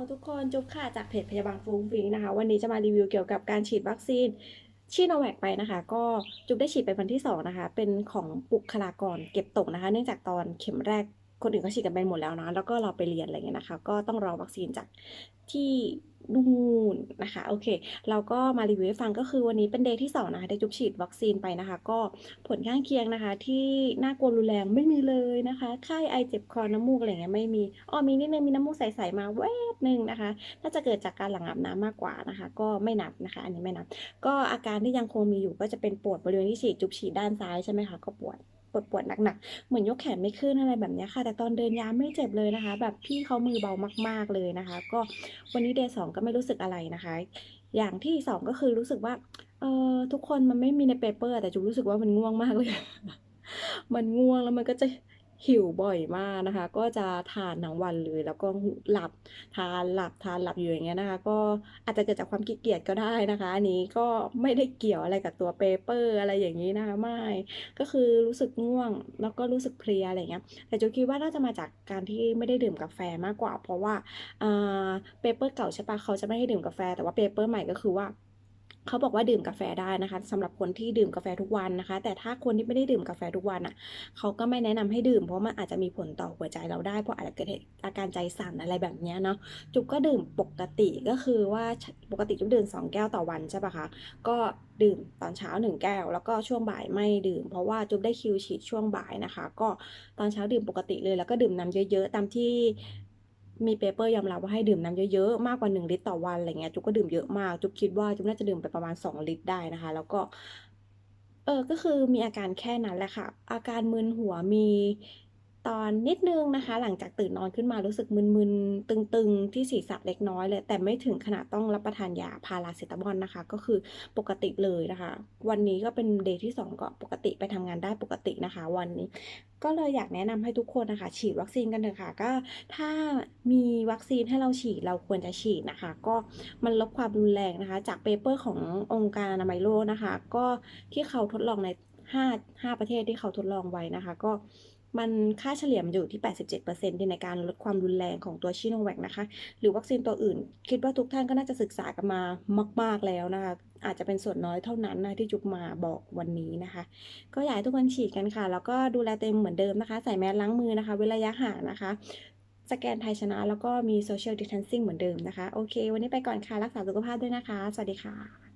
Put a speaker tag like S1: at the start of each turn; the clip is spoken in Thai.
S1: ลทุกคนจุ๊บค่ะจากเพจพยาบาลฟุ้งฟิงนะคะ วันนี้จะมารีวิวเกี่ยวกับการฉีดวัคซีนชีโนแวคไปนะคะ ก็จุ๊บได้ฉีดไปวันที่สองนะคะ เป็นของบุคลากรเก็บตกนะคะ เนื่องจากตอนเข็มแรก คนอื่นก็ฉีดกันไปหมดแล้วนะแล้วก็เราไปเรียนอะไรเงี้ยนะคะ ก็ต้องรอวัคซีนจากที่นู่นนะคะโอเค เราก็มารีวิวให้ฟังก็คือวันนี้เป็นเดย์ที่สองนะคะได้จุบฉีดวัคซีนไปนะคะ ก็ผลข้างเคียงนะคะ ที่น่ากลัวรุนแรงไม่มีเลยนะคะไข้ไอเจ็บคอน้ำมูกอะไรเงี้ยไม่มีอ๋อมีนิดนึงมีน้ำมูกใสๆมาแวบหนึ่งนะคะ น่าจะเกิดจากการหลังอาบน้ำมากกว่านะคะ ก็ไม่นับนะคะ อันนี้ไม่นับ ก็อาการที่ยังคงมีอยู่ก็จะเป็นปวดบริเวณที่ฉีดจุบฉีดด้านซ้ายใช่ไหมคะก็ปวด ปวดปวดหนักๆ เหมือนยกแขนไม่ขึ้นอะไรแบบนี้ค่ะ แต่ตอนเดินยามไม่เจ็บเลยนะคะ แบบพี่เขามือเบามากๆเลยนะคะ ก็วันนี้เดย์สองก็ไม่รู้สึกอะไรนะคะ อย่างที่สองก็คือรู้สึกว่าเออทุกคนมันไม่มีในเปเปอร์ แต่จุบรู้สึกว่ามันง่วงมากเลย มันง่วงแล้วมันก็จะ หิวบ่อยมากนะคะ ก็จะทานทั้งวันเลย แล้วก็หลับทานหลับทานหลับอยู่อย่างเงี้ยนะคะ ก็อาจจะเกิดจากความขี้เกียจก็ได้นะคะ อันนี้ก็ไม่ได้เกี่ยวอะไรกับตัวเปเปอร์อะไรอย่างนี้นะคะไม่ก็คือรู้สึกง่วงแล้วก็รู้สึกเพลียอะไรเงี้ยแต่จูคิดว่าน่าจะมาจากการที่ไม่ได้ดื่มกาแฟมากกว่า เพราะว่าเปเปอร์เก่าใช่ปะเขาจะไม่ให้ดื่มกาแฟแต่ว่าเปเปอร์ใหม่ก็คือว่า เขาบอกว่าดื่มกาแฟได้นะคะสำหรับคนที่ดื่มกาแฟทุกวันนะคะ แต่ถ้าคนที่ไม่ได้ดื่มกาแฟทุกวันอะเขาก็ไม่แนะนำให้ดื่มเพราะมันอาจจะมีผลต่อหัวใจเราได้เพราะอาจจะเกิดอาการใจสั่นอะไรแบบนี้เนาะจุ๊บก็ดื่มปกติก็คือว่าปกติจุ๊บดื่ม2 แก้วต่อวันใช่ปะคะก็ดื่มตอนเช้า 1 แก้ว แล้วก็ช่วงบ่ายไม่ดื่ม เพราะว่าจุ๊บได้คิวฉีดช่วงบ่ายนะคะ ก็ตอนเช้าดื่มปกติเลยแล้วก็ดื่มน้ำเยอะๆตามที่ มีเปเปอร์ยอมรับว่าให้ดื่มน้ำเยอะๆ มากกว่า 1 ลิตรต่อวันอะไรเงี้ยจุ๊บก็ดื่มเยอะมาก จุ๊บคิดว่าจุ๊บน่าจะดื่มไปประมาณ 2 ลิตรได้นะคะ แล้วก็ เออก็คือมีอาการแค่นั้นแหละค่ะ อาการมึนหัวมี ตอนนิดนึงนะคะ หลังจากตื่นนอนขึ้นมารู้สึกมึนๆ ตึงๆ ที่ศีรษะเล็กน้อยเลย แต่ไม่ถึงขนาดต้องรับประทานยาพาราเซตามอลนะคะ ก็คือปกติเลยนะคะ วันนี้ก็เป็นเดย์ที่ 2 ก็ปกติไปทำงานได้ปกตินะคะ วันนี้ก็เลยอยากแนะนำให้ทุกคนนะคะ ฉีดวัคซีนกันเถอะค่ะ ก็ถ้ามีวัคซีนให้เราฉีดเราควรจะฉีดนะคะ ก็มันลดความรุนแรงนะคะ จากเปเปอร์ขององค์การอนามัยโลกนะคะ ก็ที่เขาทดลองใน5 5ประเทศที่เขาทดลองไว้นะคะ ก็ มันค่าเฉลี่ยมันอยู่ที่ 87%ในการลดความรุนแรงของตัวชิโนแวคนะคะ หรือวัคซีนตัวอื่น คิดว่าทุกท่านก็น่าจะศึกษากันมามาก ๆแล้วนะคะ อาจจะเป็นส่วนน้อยเท่านั้นนะที่จุกมาบอกวันนี้นะคะ ก็อยากให้ทุกคนฉีดกันค่ะ แล้วก็ดูแลเตัวเหมือนเดิมนะคะ ใส่แมสล้างมือนะคะ เว้นระยะห่างนะคะ สแกนไทยชนะ แล้วก็มี social distancing เหมือนเดิมนะคะ โอเค วันนี้ไปก่อนค่ะ รักษาสุขภาพด้วยนะคะ สวัสดีค่ะ